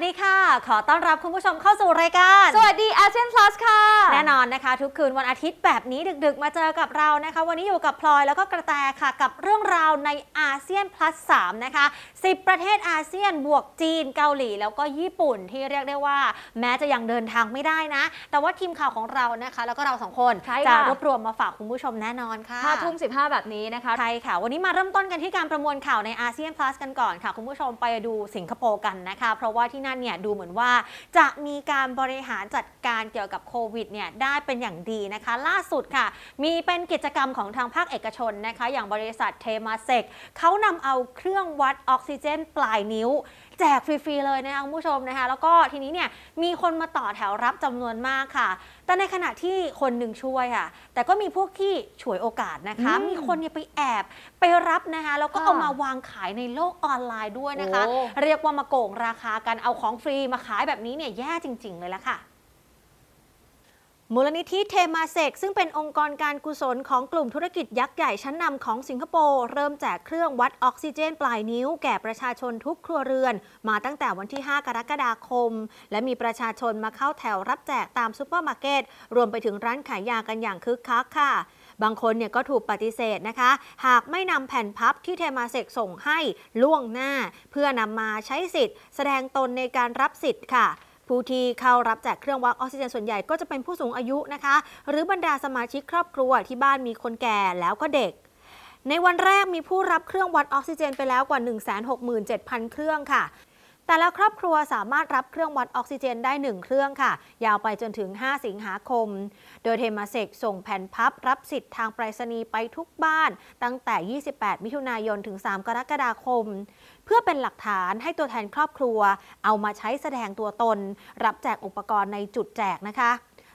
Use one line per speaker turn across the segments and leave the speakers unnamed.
สวัสดีค่ะ ขอต้อนรับคุณผู้ชมเข้าสู่รายการ
สวัสดีอาเซียนพลัสค่ะ
แน่นอนนะคะ ทุกคืนวันอาทิตย์แบบนี้ดึกๆ มาเจอกับเรานะคะ วันนี้อยู่กับพลอยแล้วก็กระแตค่ะ กับเรื่องราวในอาเซียน plus 3นะคะ 10 ประเทศอาเซียนบวกจีนเกาหลี แล้วก็ญี่ปุ่นที่เรียกได้ว่า แม้จะยังเดินทางไม่ได้นะ แต่ว่าทีมข่าวของเรานะคะ แล้วก็เราสองคน
ใช่
จะ
ค่ะ
รวบรวมมาฝากคุณผู้ชมแน่นอนค่ะ
ห้าทุ่มสิบห้าแบบนี้นะคะ
ใช่ค่ะ วันนี้มาเริ่มต้นกันที่การประมวลข่าวในอาเซียน plus กันก่อนค่ะ คุณผู้ชมไปดูสิงคโปร์กันนะคะ เพราะว่าที่นั่นเนี่ยดูเหมือนว่าจะมีการบริหารจัดการเกี่ยวกับโควิดเนี่ยได้เป็นอย่างดีนะคะ ล่าสุดค่ะ มีเป็นกิจกรรมของทางภาคเอกชนนะคะ อย่างบริษัทเทมาเซกเขานำเอาเครื่องวัดออกซิเจนปลายนิ้ว แจกฟรีๆเลยนะคะคุณผู้ชมนะคะแล้วก็ทีนี้เนี่ยมีคนมาต่อแถวรับจำนวนมากค่ะ แต่ในขณะที่คนหนึ่งช่วยค่ะ แต่ก็มีพวกที่ฉวยโอกาสนะคะ
อืม
มีคนเนี่ยไปแอบไปรับนะคะแล้วก็
ค่ะ
เอามาวางขายในโลกออนไลน์ด้วยนะคะ
โอ้
เรียกว่ามาโกงราคากันเอาของฟรีมาขายแบบนี้เนี่ยแย่จริง ๆ เลยละค่ะ มูลนิธิเทมาเซกซึ่งเป็นองค์กรการกุศลของกลุ่มธุรกิจยักษ์ใหญ่ชั้นนำของสิงคโปร์ เริ่มแจกเครื่องวัดออกซิเจนปลายนิ้วแก่ประชาชนทุกครัวเรือน มาตั้งแต่วันที่ 5 กรกฎาคม และมีประชาชนมาเข้าแถวรับแจกตามซูเปอร์มาร์เก็ต รวมไปถึงร้านขายยากันอย่างคึกคักค่ะ บางคนเนี่ยก็ถูกปฏิเสธนะคะ หากไม่นำแผ่นพับที่เทมาเซกส่งให้ล่วงหน้า เพื่อนำมาใช้สิทธิ์ แสดงตนในการรับสิทธิ์ค่ะ ผู้ที่เข้ารับแจกเครื่องวัดออกซิเจนส่วนใหญ่ก็จะเป็นผู้สูงอายุนะคะ หรือบรรดาสมาชิกครอบครัวที่บ้านมีคนแก่แล้วก็เด็กในวันแรกมีผู้รับเครื่องวัดออกซิเจนไปแล้วกว่า 167,000 เครื่องค่ะ แต่ละครอบครัวสามารถรับเครื่องวัดออกซิเจนได้ 1 เครื่องค่ะ ยาวไปจนถึง 5 สิงหาคม โดยเทมาเซกส่งแผ่นพับรับสิทธิ์ทางไปรษณีย์ไปทุกบ้าน ตั้งแต่ 28 มิถุนายนถึง 3 กรกฎาคม เพื่อเป็นหลักฐานให้ตัวแทนครอบครัว เอามาใช้แสดงตัวตน รับแจกอุปกรณ์ในจุดแจกนะคะ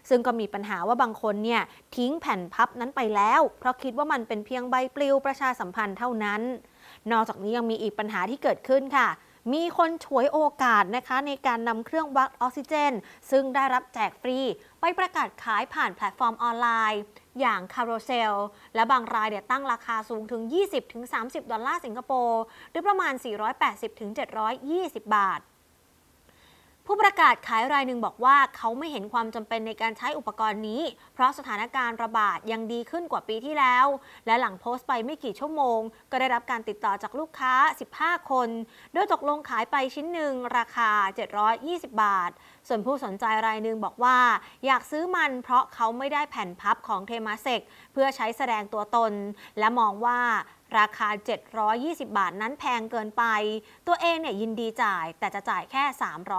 ซึ่งก็มีปัญหาว่าบางคนเนี่ยทิ้งแผ่นพับนั้นไปแล้ว เพราะคิดว่ามันเป็นเพียงใบปลิวประชาสัมพันธ์เท่านั้น นอกจากนี้ยังมีอีกปัญหาที่เกิดขึ้นค่ะ มีคนฉวยโอกาสนะคะในการนำเครื่องวัดออกซิเจน ซึ่งได้รับแจกฟรี ไปประกาศขายผ่านแพลตฟอร์มออนไลน์ อย่างคาร์โรเซล และบางรายเนี่ยตั้งราคาสูงถึง 20-30 ดอลลาร์สิงคโปร์ หรือประมาณ 480-720 บาท ผู้ประกาศขายรายหนึ่งบอกว่าเขาไม่เห็นความจำเป็นในการใช้อุปกรณ์นี้ เพราะสถานการณ์ระบาดยังดีขึ้นกว่าปีที่แล้ว และหลังโพสต์ไปไม่กี่ชั่วโมง ก็ได้รับการติดต่อจากลูกค้า 15 คน โดยตกลงขายไปชิ้นหนึ่งราคา 720 บาท ส่วนผู้สนใจรายหนึ่งบอกว่า อยากซื้อมันเพราะเขาไม่ได้แผ่นพับของเทมาเซกเพื่อใช้แสดงตัวตน และมองว่าราคา 720 บาทนั้นแพงเกินไป ตัวเองเนี่ยยินดีจ่าย แต่จะจ่ายแค่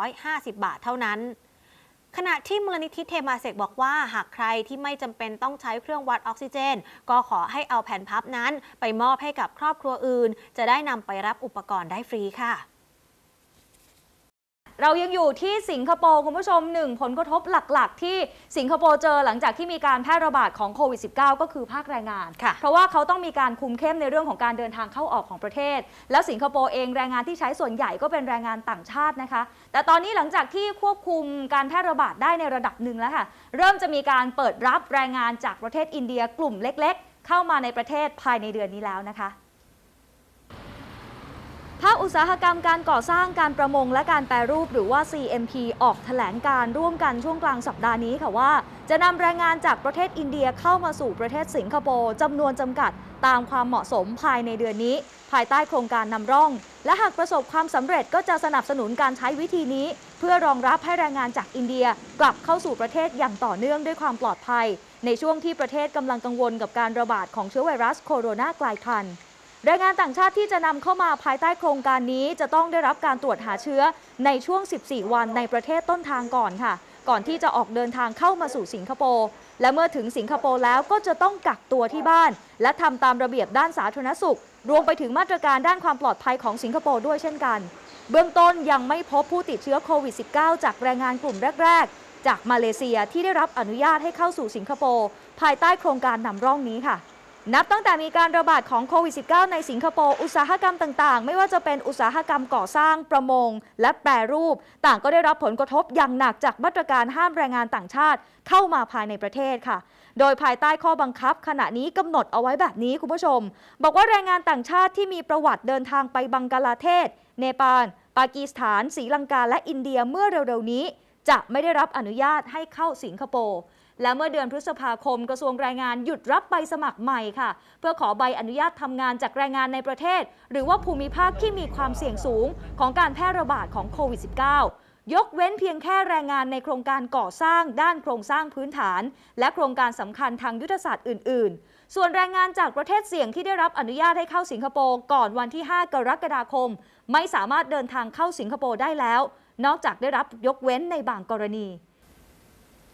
350 บาทเท่านั้นขณะที่มูลนิธิเทมาเซกบอกว่าหากใครที่ไม่จำเป็นต้องใช้เครื่องวัดออกซิเจน ก็ขอให้เอาแผ่นพับนั้น ไปมอบให้กับครอบครัวอื่น จะได้นำไปรับอุปกรณ์ได้ฟรีค่ะ
เรายังอยู่ที่สิงคโปร์คุณผู้ชมหนึ่งผลกระทบหลัก ๆ ที่สิงคโปร์เจอหลังจากที่มีการแพร่ระบาดของโควิด -19 ก็คือภาคแรงงาน
ค่ะ
เพราะว่าเขาต้องมีการคุมเข้มในเรื่องของการเดินทางเข้าออกของประเทศ แล้วสิงคโปร์เองแรงงานที่ใช้ส่วนใหญ่ก็เป็นแรงงานต่างชาตินะคะ แต่ตอนนี้หลังจากที่ควบคุมการแพร่ระบาดได้ในระดับหนึ่งแล้วค่ะ เริ่มจะมีการเปิดรับแรงงานจากประเทศอินเดียกลุ่มเล็ก ๆ เข้ามาในประเทศภายในเดือนนี้แล้วนะคะภาค อุตสาหกรรมการก่อสร้างการประมงและการแปรรูปหรือว่า CMP ออกแถลงการร่วมกันช่วงกลางสัปดาห์นี้ค่ะว่า จะนำแรงงานจากประเทศอินเดียเข้ามาสู่ประเทศสิงคโปร์จำนวนจำกัดตามความเหมาะสมภายในเดือนนี้ ภายใต้โครงการนำร่อง และหากประสบความสำเร็จก็จะสนับสนุนการใช้วิธีนี้ เพื่อรองรับให้แรงงานจากอินเดียกลับเข้าสู่ประเทศอย่างต่อเนื่องด้วยความปลอดภัย ในช่วงที่ประเทศกำลังกังวลกับการระบาดของเชื้อไวรัสโคโรนากลายพันธุ์ แรงงานต่างชาติที่จะนำเข้ามาภายใต้โครงการนี้ จะต้องได้รับการตรวจหาเชื้อในช่วง 14 วันในประเทศต้นทางก่อนค่ะ ก่อนที่จะออกเดินทางเข้ามาสู่สิงคโปร์และเมื่อถึงสิงคโปร์แล้วก็จะต้องกักตัวที่บ้าน และทำตามระเบียบด้านสาธารณสุข รวมไปถึงมาตรการด้านความปลอดภัยของสิงคโปร์ด้วยเช่นกัน เบื้องต้นยังไม่พบผู้ติดเชื้อโควิด -19 จากแรงงานกลุ่มแรก ๆ จากมาเลเซียที่ได้รับอนุญาตให้เข้าสู่สิงคโปร์ภายใต้โครงการนำร่องนี้ค่ะ นับตั้งแต่มีการระบาดของโควิด -19 ในสิงคโปร์อุตสาหกรรมต่างๆ ไม่ว่าจะเป็นอุตสาหกรรมก่อสร้างประมง และแปรรูป ต่างก็ได้รับผลกระทบอย่างหนักจากมาตรการห้ามแรงงานต่างชาติ เข้ามาภายในประเทศค่ะ โดยภายใต้ข้อบังคับ ขณะนี้กำหนดเอาไว้แบบนี้คุณผู้ชม บอกว่าแรงงานต่างชาติที่มีประวัติเดินทางไปบังกลาเทศ เนปาล ปากีสถานศรีลังกาและอินเดียเมื่อเร็วๆนี้ จะไม่ได้รับอนุญาตให้เข้าสิงคโปร์ และเมื่อเดือนพฤษภาคมกระทรวงแรงงานหยุดรับใบสมัครใหม่ค่ะ เพื่อขอใบอนุญาตทำงานจากแรงงานในประเทศ หรือว่าภูมิภาคที่มีความเสี่ยงสูงของการแพร่ระบาดของโควิด -19 ยกเว้นเพียงแค่แรงงานในโครงการก่อสร้างด้านโครงสร้างพื้นฐาน และโครงการสำคัญทางยุทธศาสตร์อื่น ๆ ส่วนแรงงานจากประเทศเสี่ยงที่ได้รับอนุญาตให้เข้าสิงคโปร์ก่อนวันที่ 5 กรกฎาคม ไม่สามารถเดินทางเข้าสิงคโปร์ได้แล้ว นอกจากได้รับยกเว้นในบางกรณี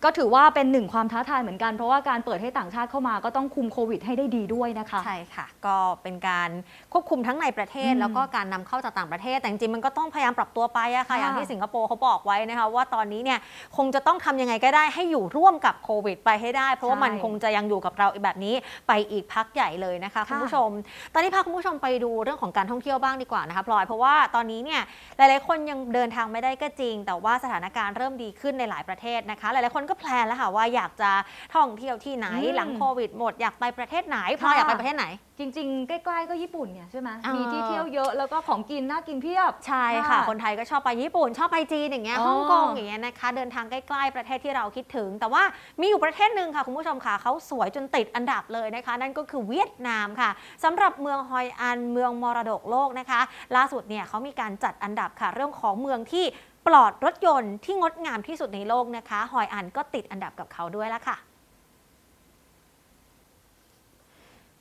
ก็ถือว่าเป็นหนึ่งความท้าทายเหมือนกัน เพราะว่าการเปิดให้ต่างชาติเข้ามาก็ต้องคุมโควิดให้ได้ดีด้วยนะคะ
ใช่ค่ะ ก็เป็นการควบคุมทั้งในประเทศ
อืม
แล้วก็การนำเข้าจากต่างประเทศ แต่จริงๆมันก็ต้องพยายามปรับตัวไปอะค่ะ
ค่ะ
อย่างที่สิงคโปร์เขาบอกไว้นะคะว่าตอนนี้เนี่ยคงจะต้องทำยังไงก็ได้ให้อยู่ร่วมกับโควิด ไปให้ได้ เพราะว่า
ใช่
มันคงจะยังอยู่กับเราแบบนี้ไปอีกพักใหญ่เลยนะคะ
ค่ะ
คุณผู้ชม ตอนนี้พาคุณผู้ชมไปดูเรื่องของการท่องเที่ยวบ้างดีกว่านะคะพลอยเพราะว่าตอนนี้เนี่ยหลาย ๆ คนยังเดินทางไม่ได้ก็จริง แต่ว่าสถานการณ์เริ่มดีขึ้นในหลายประเทศนะคะ หลาย ๆ คนก็แพลนแล้วค่ะว่าอยากจะท่องเที่ยวที่ไหน
อืม
หลังโควิดหมดอยากไปประเทศไหนพลอยอยากไปประเทศไหน
จริง ๆ ใกล้ๆก็ญี่ปุ่นเนี่ยใช่ไหม
เออ
มีที่เที่ยวเยอะแล้วก็ของกินน่ากินเพียบ
ใช่ค่ะ
ค่ะ
คนไทยก็ชอบไปญี่ปุ่น ชอบไปจีนอย่างเงี้ย
อ๋อ
ฮ่องกงอย่างเงี้ยนะคะ เดินทางใกล้ๆประเทศที่เราคิดถึง แต่ว่ามีอยู่ประเทศหนึ่งค่ะ คุณผู้ชมค่ะเขาสวยจนติดอันดับเลยนะคะ นั่นก็คือเวียดนามค่ะสำหรับเมืองฮอยอันเมืองมรดกโลกนะคะ ล่าสุดเนี่ยเขามีการจัดอันดับค่ะ เรื่องของเมืองที่ ปลอดรถยนต์ที่งดงามที่สุดในโลกนะคะฮอยอันก็ติดอันดับกับเขาด้วยละค่ะ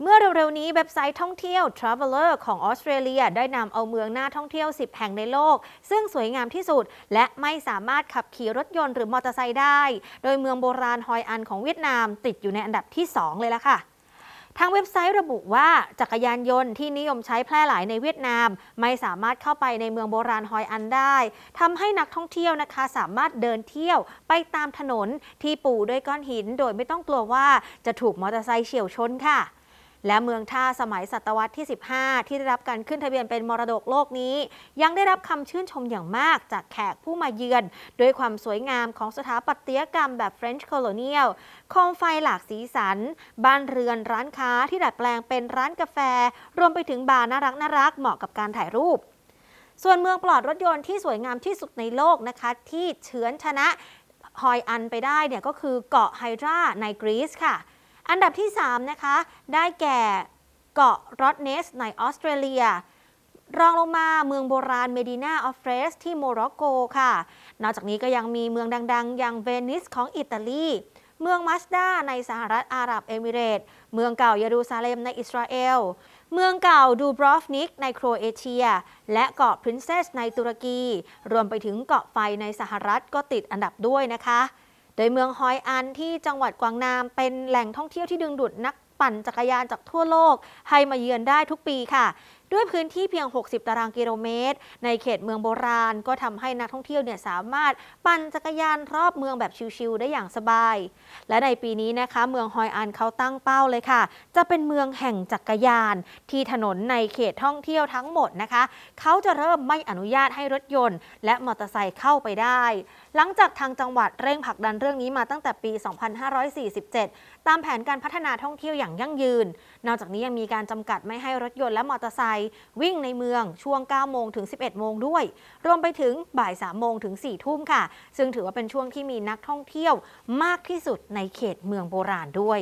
เมื่อเร็วๆนี้เว็บไซต์ท่องเที่ยว Traveler ของออสเตรเลียได้นำเอาเมืองน่าท่องเที่ยว 10 แห่งในโลก ซึ่งสวยงามที่สุด และไม่สามารถขับขี่รถยนต์หรือมอเตอร์ไซค์ได้ โดยเมืองโบราณฮอยอันของเวียดนามติดอยู่ในอันดับที่ 2 เลยละค่ะ ทางเว็บไซต์ระบุว่าจักรยานยนต์ที่นิยมใช้แพร่หลายในเวียดนาม ไม่สามารถเข้าไปในเมืองโบราณฮอยอันได้ทำให้นักท่องเที่ยวนะคะสามารถเดินเที่ยวไปตามถนนที่ปูด้วยก้อนหิน โดยไม่ต้องกลัวว่าจะถูกมอเตอร์ไซค์เฉี่ยวชนค่ะ และเมืองท่าสมัยศตวรรษที่ 15 ที่ได้รับการขึ้นทะเบียนเป็นมรดกโลกนี้ ยังได้รับคำชื่นชมอย่างมากจากแขกผู้มาเยือน ด้วยความสวยงามของสถาปัตยกรรมแบบ French Colonial โคมไฟหลากสีสัน บ้านเรือนร้านค้าที่ดัดแปลงเป็นร้านกาแฟ รวมไปถึงบาร์น่ารักน่ารักเหมาะกับการถ่ายรูปส่วนเมืองปลอดรถยนต์ที่สวยงามที่สุดในโลกนะคะ ที่เฉือนชนะฮอยอันไปได้เนี่ยก็คือเกาะไฮดราในกรีซค่ะ อันดับที่ 3 นะคะ ได้แก่เกาะรอดเนสในออสเตรเลีย รองลงมาเมืองโบราณเมดินาออฟเฟรสที่โมร็อกโกค่ะ นอกจากนี้ก็ยังมีเมืองดัง ๆ อย่างเวนิสของอิตาลีเมืองมัสดาในสหรัฐอาหรับเอมิเรตส์เมืองเก่าเยรูซาเล็มในอิสราเอล เมืองเก่าดูบรอฟนิกในโครเอเชีย และเกาะพรินเซสในตุรกี รวมไปถึงเกาะไฟในสหรัฐก็ติดอันดับด้วยนะคะ ดยเมืองฮอยอันที่จังหวัดกวางนามเป็นแหล่งท่องเที่ยวที่ดึงดูดนักปั่นจักรยานจากทั่วโลกให้มาเยือนได้ทุกปีค่ะ ด้วยพื้นที่เพียง 60 ตารางกิโลเมตร ในเขตเมืองโบราณ ก็ทำให้นักท่องเที่ยวเนี่ยสามารถปั่นจักรยานรอบเมืองแบบชิลๆได้อย่างสบาย และในปีนี้นะคะ เมืองฮอยอันเขาตั้งเป้าเลยค่ะ จะเป็นเมืองแห่งจักรยาน ที่ถนนในเขตท่องเที่ยวทั้งหมดนะคะ เขาจะเริ่มไม่อนุญาตให้รถยนต์ และมอเตอร์ไซค์เข้าไปได้หลังจากทางจังหวัดเร่งผลักดันเรื่องนี้มาตั้งแต่ปี 2547 ตามแผนการพัฒนาท่องเที่ยวอย่างยั่งยืน นอกจากนี้ยังมีการจำกัดไม่ให้รถยนต์และมอเตอร์ไซค์วิ่งในเมืองช่วง 9 โมงถึง 11 โมงด้วย รวมไปถึงบ่าย 3 โมงถึง 4 ทุ่มค่ะ ซึ่งถือว่าเป็นช่วงที่มีนักท่องเที่ยวมากที่สุดในเขตเมืองโบราณด้วย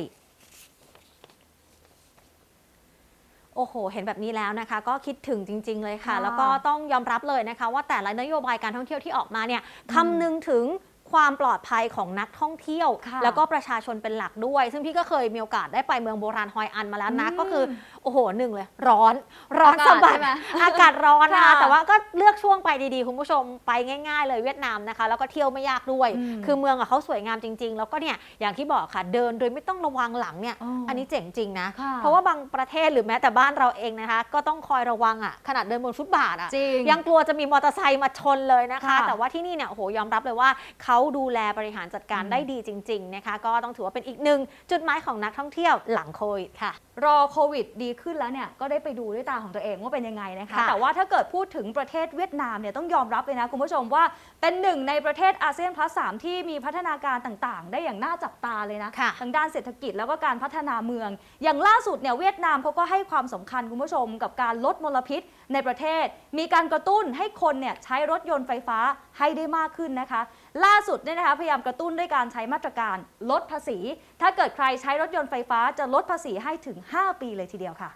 โอ้โห เห็นแบบนี้แล้วนะคะ ก็คิดถึงจริง ๆ เลยค่ะ
ค่ะ
แล้วก็ต้องยอมรับเลยนะคะ ว่าแต่ละนโยบายการท่องเที่ยวที่ออกมาเนี่ยคำนึงถึง ความปลอดภัยของนักท่องเที่ยว
ค่ะ
แล้วก็ประชาชนเป็นหลักด้วย ซึ่งพี่ก็เคยมีโอกาสได้ไปเมืองโบราณฮอยอันมาแล้วนะ
อืม
ก็คือโอ้โหหนึ่งเลย ร้อนร้อน
อากาศ
สะบัด
ใช่ไหม
อากาศร้อนนะคะ
ค่ะ
แต่ว่าก็เลือกช่วงไปดีๆ คุณผู้ชมไปง่าย ๆ เลยเวียดนามนะคะ แล้วก็เที่ยวไม่ยากด้วย
อืม
คือเมืองอะเขาสวยงามจริง ๆ แล้วก็เนี่ยอย่างที่บอกค่ะเดินโดยไม่ต้องระวังหลังเนี่ย
อ๋ออั
อันนี้เจ๋งจริงนะ
ค่ะ
เพราะว่าบางประเทศหรือแม้แต่บ้านเราเองนะคะ ก็ต้องคอยระวังอะขนาดเดินบนฟุตบาทอะ
จริง
ยังกลัวจะมีมอเตอร์ไซค์มาชนเลยนะคะ
ค่ะ
แต่ว่าที่นี่เนี่ยโอ้โหยอมรับเลยว่าเขาดูแลบริหารจัดการได้ดีจริง ๆ นะคะ ก็ต้องถือว่าเป็นอีกหนึ่งจุดหมายของนักท่องเที่ยวหลังโควิดค่ะ
รอโควิดดีขึ้นแล้วเนี่ยก็ได้ไปดูด้วยตาของตัวเองว่าเป็นยังไงนะคะ
ค่ะ
แต่ว่าถ้าเกิดพูดถึงประเทศเวียดนามเนี่ยต้องยอมรับเลยนะคุณผู้ชมว่าเป็นหนึ่งในประเทศอาเซียนพลัสสามที่มีพัฒนาการต่างๆ ได้อย่างน่าจับตาเลยนะ
ค่ะ
ทางด้านเศรษฐกิจแล้วก็การพัฒนาเมือง อย่างล่าสุดเนี่ยเวียดนามเขาก็ให้ความสำคัญคุณผู้ชมกับการลดมลพิษ ในประเทศ มีการกระตุ้นให้คนเนี่ยใช้รถยนต์ไฟฟ้าให้ได้มากขึ้นนะคะ ล่าสุดเนี่ยนะคะพยายามกระตุ้นด้วยการใช้มาตรการลดภาษี ถ้าเกิดใครใช้รถยนต์ไฟฟ้าจะลดภาษีให้ถึง 5 ปีเลยทีเดียวค่ะ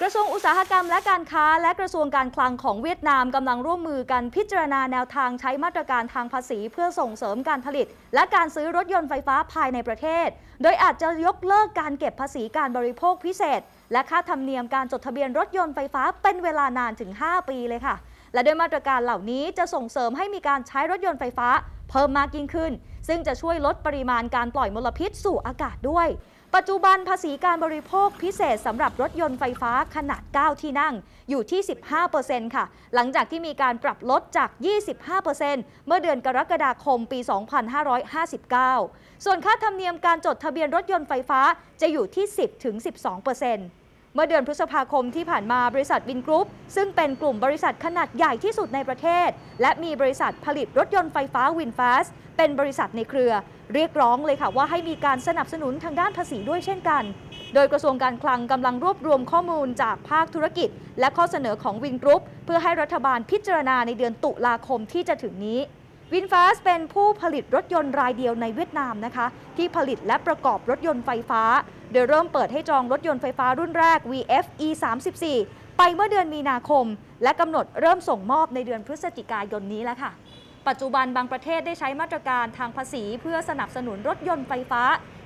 กระทรวงอุตสาหกรรมและการค้าและกระทรวงการคลังของเวียดนามกำลังร่วมมือกันพิจารณาแนวทางใช้มาตรการทางภาษีเพื่อส่งเสริมการผลิต และการซื้อรถยนต์ไฟฟ้าภายในประเทศ โดยอาจจะยกเลิกการเก็บภาษีการบริโภคพิเศษ และค่าธรรมเนียมการจดทะเบียนรถยนต์ไฟฟ้าเป็นเวลานานถึง 5 ปีเลยค่ะ และโดยมาตรการเหล่านี้จะส่งเสริมให้มีการใช้รถยนต์ไฟฟ้า เพิ่มมากยิ่งขึ้น ซึ่งจะช่วยลดปริมาณการปล่อยมลพิษสู่อากาศด้วย ปัจจุบันภาษีการบริโภคพิเศษสำหรับรถยนต์ไฟฟ้าขนาด 9 ที่นั่ง อยู่ที่ 15%ค่ะ หลังจากที่มีการปรับลดจาก 25%เมื่อเดือนกรกฎาคมปี 2559 ส่วนค่าธรรมเนียมการจดทะเบียนรถยนต์ไฟฟ้าจะอยู่ที่ 10-12% เมื่อเดือนพฤษภาคมที่ผ่านมาบริษัทวินกรุ๊ปซึ่งเป็นกลุ่มบริษัทขนาดใหญ่ที่สุดในประเทศ และมีบริษัทผลิตรถยนต์ไฟฟ้าวินฟาสเป็นบริษัทในเครือ เรียกร้องเลยค่ะว่าให้มีการสนับสนุนทางด้านภาษีด้วยเช่นกัน โดยกระทรวงการคลังกำลังรวบรวมข้อมูลจากภาคธุรกิจ และข้อเสนอของวินกรุ๊ปเพื่อให้รัฐบาลพิจารณาในเดือนตุลาคมที่จะถึงนี้ วินฟาสเป็นผู้ผลิตรถยนต์รายเดียวในเวียดนามนะคะ ที่ผลิตและประกอบรถยนต์ไฟฟ้า โดยเริ่มเปิดให้จองรถยนต์ไฟฟ้ารุ่นแรก VF E 3 4ไปเมื่อเดือนมีนาคม และกำหนดเริ่มส่งมอบในเดือนพฤศจิกายนนี้แล้วค่ะ ปัจจุบันบางประเทศได้ใช้มาตรการทางภาษี เพื่อสนับสนุนรถยนต์ไฟฟ้า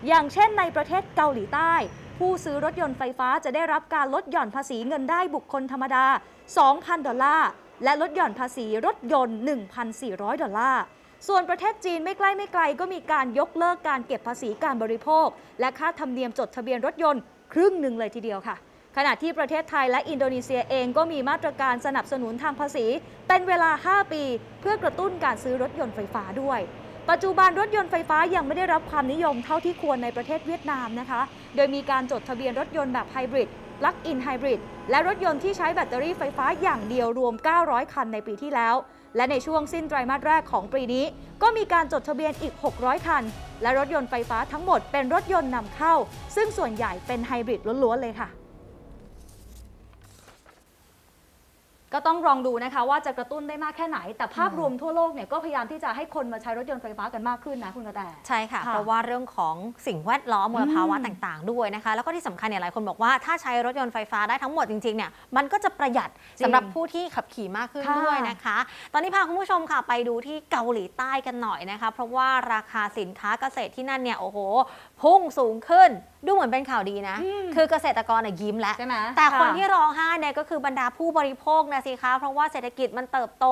อย่างเช่นในประเทศเกาหลีใต้ ผู้ซื้อรถยนต์ไฟฟ้าจะได้รับการลดหย่อนภาษีเงินได้บุคคลธรรมดา 2,000 ดอลลาร์ และลดหย่อนภาษีรถยนต์ 1,400 ดอลลาร์ ส่วนประเทศจีนไม่ใกล้ไม่ไกลก็มีการยกเลิกการเก็บภาษีการบริโภค และค่าธรรมเนียมจดทะเบียนรถยนต์ครึ่งหนึ่งเลยทีเดียวค่ะ ขณะที่ประเทศไทยและอินโดนีเซียเองก็มีมาตรการสนับสนุนทางภาษี เป็นเวลา 5 ปี เพื่อกระตุ้นการซื้อรถยนต์ไฟฟ้าด้วยปัจจุบันรถยนต์ไฟฟ้ายังไม่ได้รับความนิยมเท่าที่ควรในประเทศเวียดนามนะคะ โดยมีการจดทะเบียนรถยนต์แบบไฮบริด ปลั๊กอินไฮบริดและรถยนต์ที่ใช้แบตเตอรี่ไฟฟ้าอย่างเดียวรวม 900 คันในปีที่แล้ว และในช่วงสิ้นไตรมาสแรกของปีนี้ ก็มีการจดทะเบียนอีก 600 คัน และรถยนต์ไฟฟ้าทั้งหมดเป็นรถยนต์นำเข้า ซึ่งส่วนใหญ่เป็นไฮบริดล้วนๆเลยค่ะ ก็ต้องลองดูนะคะว่าจะกระตุ้นได้มากแค่ไหน แต่ภาพรวมทั่วโลกเนี่ยก็พยายามที่จะให้คนมาใช้รถยนต์ไฟฟ้ากันมากขึ้นนะคุณกระแต
ใช่ค่ะ
ค่ะ
เพราะว่าเรื่องของสิ่งแวดล้อมมลภาวะ
อืม
ต่างๆ ด้วยนะคะ แล้วก็ที่สำคัญเนี่ยหลายคนบอกว่าถ้าใช้รถยนต์ไฟฟ้าได้ทั้งหมดจริงๆเนี่ยมันก็จะประหยัด
จริง
สำหรับผู้ที่ขับขี่มากขึ้น
ค่ะ
ด้วยนะคะ ตอนนี้พาคุณผู้ชมค่ะไปดูที่เกาหลีใต้กันหน่อยนะคะ เพราะว่าราคาสินค้าเกษตรที่นั่นเนี่ยโอ้โหพุ่งสูงขึ้นดูเหมือนเป็นข่าวดีนะ
อืม
คือเกษตรกรเนี่ยยิ้มแล้ว
ใช่ไหม
แต่คน
ค่ะ
ที่ร้องไห้เนี่ยก็คือบรรดาผู้บริโภคนะสิคะ เพราะว่าเศรษฐกิจมันเติบโต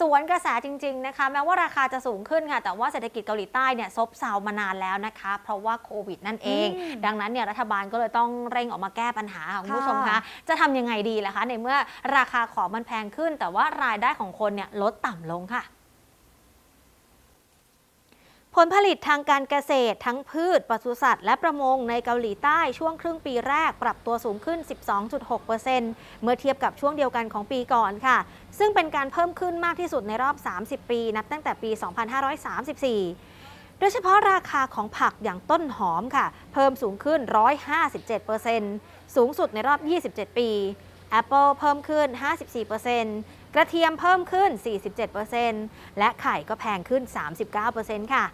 สวนกระแสจริง ๆ นะคะ แม้ว่าราคาจะสูงขึ้นค่ะ แต่ว่าเศรษฐกิจเกาหลีใต้เนี่ยซบเซามานานแล้วนะคะ เพราะว่าโควิดนั่นเอง
อืม
ดังนั้นเนี่ยรัฐบาลก็เลยต้องเร่งออกมาแก้ปัญหาค่ะคุณผู้ชมคะ
ค่ะ
จะทำยังไงดีล่ะคะ ในเมื่อราคาของมันแพงขึ้น แต่ว่ารายได้ของคนเนี่ยลดต่ำลงค่ะ ผลผลิตทางการเกษตรทั้งพืชปศุสัตว์และประมงในเกาหลีใต้ช่วงครึ่งปีแรกปรับตัวสูงขึ้น 12.6%เมื่อเทียบกับช่วงเดียวกันของปีก่อนค่ะ ซึ่งเป็นการเพิ่มขึ้นมากที่สุดในรอบ 30 ปี นับตั้งแต่ปี 2534 โดยเฉพาะราคาของผักอย่างต้นหอมค่ะ เพิ่มสูงขึ้น 157%สูงสุดในรอบ 27 ปี Apple เพิ่มขึ้น 54%กระเทียมเพิ่มขึ้น 47%และไข่ก็แพงขึ้น 39%ค่ะ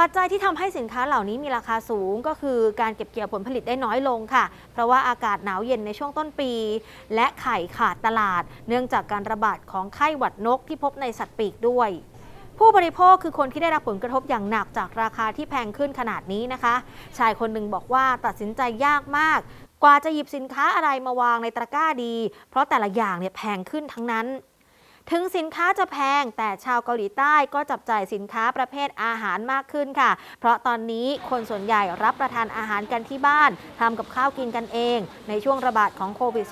ปัจจัยที่ทำให้สินค้าเหล่านี้มีราคาสูงก็คือการเก็บเกี่ยวผลผลิตได้น้อยลงค่ะ เพราะว่าอากาศหนาวเย็นในช่วงต้นปี และไข่ขาดตลาด เนื่องจากการระบาดของไข้หวัดนกที่พบในสัตว์ปีกด้วยผู้บริโภคคือคนที่ได้รับผลกระทบอย่างหนักจากราคาที่แพงขึ้นขนาดนี้นะคะ ชายคนหนึ่งบอกว่าตัดสินใจยากมาก กว่าจะหยิบสินค้าอะไรมาวางในตะกร้าดี เพราะแต่ละอย่างเนี่ยแพงขึ้นทั้งนั้น ถึงสินค้าจะแพงแต่ชาวเกาหลีใต้ก็จับจ่ายสินค้าประเภทอาหารมากขึ้นค่ะ เพราะตอนนี้คนส่วนใหญ่รับประทานอาหารกันที่บ้านทำกับข้าวกินกันเอง ในช่วงระบาดของโควิด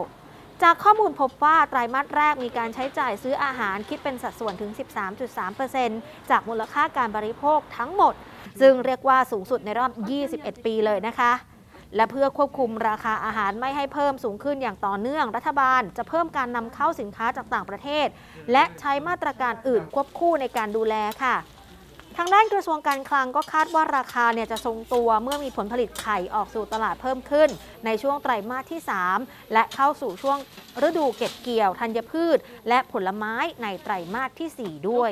-19 จากข้อมูลพบว่าไตรมาสแรกมีการใช้จ่ายซื้ออาหารคิดเป็นสัดส่วนถึง 13.3%จากมูลค่าการบริโภคทั้งหมด ซึ่งเรียกว่าสูงสุดในรอบ 21 ปีเลยนะคะ และเพื่อควบคุมราคาอาหารไม่ให้เพิ่มสูงขึ้นอย่างต่อเนื่อง รัฐบาลจะเพิ่มการนำเข้าสินค้าจากต่างประเทศ และใช้มาตรการอื่นควบคู่ในการดูแลค่ะ ทางด้านกระทรวงการคลังก็คาดว่าราคาเนี่ยจะทรงตัวเมื่อมีผลผลิตไข่ออกสู่ตลาดเพิ่มขึ้น ในช่วงไตรมาสที่ 3 และเข้าสู่ช่วงฤดูเก็บเกี่ยวธัญพืช และผลไม้ในไตรมาสที่ 4 ด้วย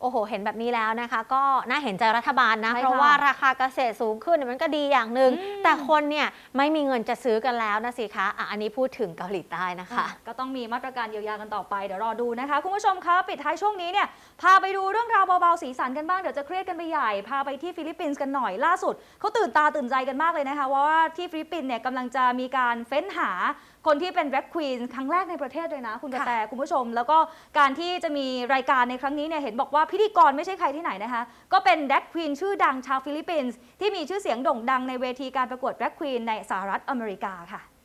โอ้โห เห็นแบบนี้แล้วนะคะ ก็น่าเห็นใจรัฐบาลนะ
ใช่ค่ะ
เพราะว่าราคาเกษตรสูงขึ้นเนี่ยมันก็ดีอย่างหนึ่ง
อืม
แต่คนเนี่ยไม่มีเงินจะซื้อกันแล้วนะสิคะอะอันนี้พูดถึงเกาหลีใต้นะคะ
ค่ะก็ต้องมีมาตรการเยียวยากันต่อไป เดี๋ยวรอดูนะคะ คุณผู้ชมคะ ปิดท้ายช่วงนี้เนี่ย พาไปดูเรื่องราวเบาๆสีสันกันบ้าง เดี๋ยวจะเครียดกันไปใหญ่ พาไปที่ฟิลิปปินส์กันหน่อย ล่าสุดเขาตื่นตาตื่นใจกันมากเลยนะคะว่าที่ฟิลิปปินส์เนี่ยกำลังจะมีการเฟ้นหา คนที่เป็นแร็คควีนครั้งแรกในประเทศเลยนะ คุณกระแตคุณผู้ชม แล้วก็การที่จะมีรายการในครั้งนี้เนี่ยเห็นบอกว่าพิธีกรไม่ใช่ใครที่ไหนนะคะ ก็เป็นแร็คควีนชื่อดังชาวฟิลิปปินส์ที่มีชื่อเสียงโด่งดังในเวทีการประกวดแร็คควีนในสหรัฐอเมริกาค่ะ
Hi, I'm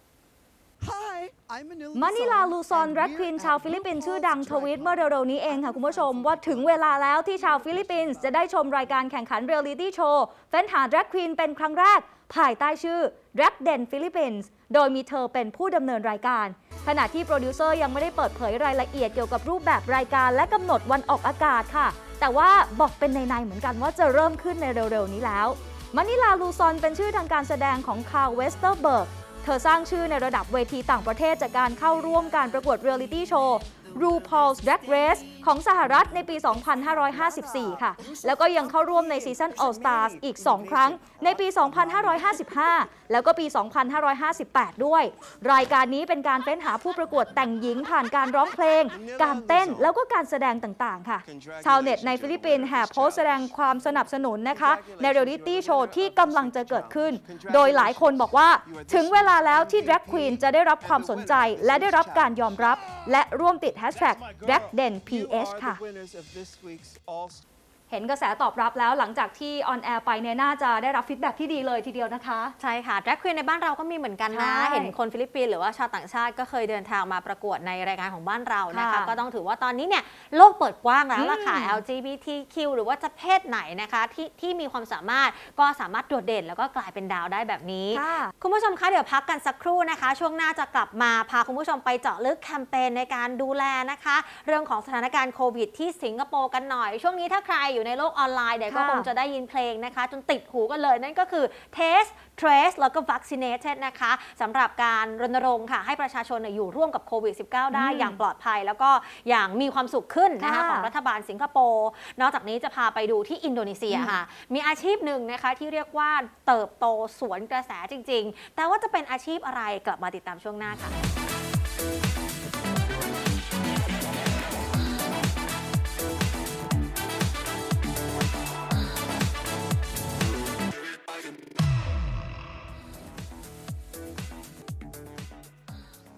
Manila
มานิลา
Luzon,
ลูซอน
and
แร็ค
we're
ควีน
at
ชาวฟิลิปปินส์
RuPaul's
ชื่อดังท
Drag
วีตเมื่อเร็วๆนี้เองค่ะคุณผู้ชม ว่าถึงเวลาแล้วที่ชาวฟิลิปปินส์จะได้ชมรายการแข่งขันเรียลลิตี้โชว์เฟ้นหาแร็คควีนเป็นครั้งแรก ภายใต้ชื่อ Drag Den Philippines โดยมีเธอเป็นผู้ดำเนินรายการ ขณะที่โปรดิวเซอร์ยังไม่ได้เปิดเผยรายละเอียดเกี่ยวกับรูปแบบรายการและกำหนดวันออกอากาศค่ะ แต่ว่าบอกเป็นในๆเหมือนกันว่าจะเริ่มขึ้นในเร็วๆนี้แล้วมานิลาลูซอนเป็นชื่อทางการแสดงของคาร์เวสเตอร์เบิร์ก เธอสร้างชื่อในระดับเวทีต่างประเทศจากการเข้าร่วมการประกวดเรียลลิตี้โชว์ RuPaul's Drag Race ของสหรัฐในปี 2554 ค่ะ แล้วก็ยังเข้าร่วมในซีซั่น All Stars อีก 2 ครั้ง ในปี 2555 แล้วก็ปี 2558 ด้วย รายการนี้เป็นการเฟ้นหาผู้ประกวดแต่งหญิงผ่านการร้องเพลง การเต้นแล้วก็การแสดงต่างๆ ค่ะ ชาวเน็ตในฟิลิปปินส์แห่โพสแสดงความสนับสนุนนะคะในเรียลิตี้โชว์ที่กำลังจะเกิดขึ้น โดยหลายคนบอกว่าถึงเวลาแล้วที่ Drag Queen จะได้รับความสนใจและได้รับการยอมรับ และร่วมติด Hashtag DragDenPH ค่ะ
You are the winners of Are the winners of this week's All Star?
เห็นกระแสตอบรับแล้วหลังจากที่ออนแอร์ไปเนี่ยน่าจะได้รับฟีดแบ็กที่ดีเลยทีเดียวนะคะ
ใช่ค่ะแดร g ควีนในบ้านเราก็มีเหมือนกันนะ
ใช่
เห็นคนฟิลิปปินส์หรือว่าชาวต่างชาติก็เคยเดินทางมาประกวดในรายการของบ้านเรานะคะ
ค่ะ
ก็ต้องถือว่าตอนนี้เนี่ยโลกเปิดกว้างแล้วล่ะค่ะ
อืม
LGBTQ หรือว่าจะเพศไหนนะคะที่ที่มีความสามารถก็สามารถโดดเด่นแล้วก็กลายเป็นดาวได้แบบนี้
ค่ะ
คุณผู้ชมคะเดี๋ยวพักกันสักครู่นะคะ ช่วงหน้าจะกลับมาพาคุณผู้ชมไปเจาะลึกแคมเปญในการดูแลนะคะ เรื่องของสถานการณ์โควิดที่สิงคโปร์กันหน่อย ช่วงนี้ถ้าใครอยู่ในโลกออนไลน์เดี๋ยวก็
ค่ะ
คงจะได้ยินเพลงนะคะ จนติดหูกันเลย นั่นก็คือ Test Trace แล้วก็ Vaccinated นะคะสำหรับการรณรงค์ค่ะ ให้ประชาชนเนี่ยอยู่ร่วมกับโควิด -19 ได้
อืม
อย่างปลอดภัย แล้วก็อย่างมีความสุขขึ้นนะคะ
ค่ะ
ของรัฐบาลสิงคโปร์นอกจากนี้จะพาไปดูที่อินโดนีเซียค่ะ มีอาชีพหนึ่งนะคะที่เรียกว่าเติบโตสวนกระแสจริง ๆ แต่ว่าจะเป็นอาชีพอะไรกลับมาติดตามช่วงหน้าค่ะ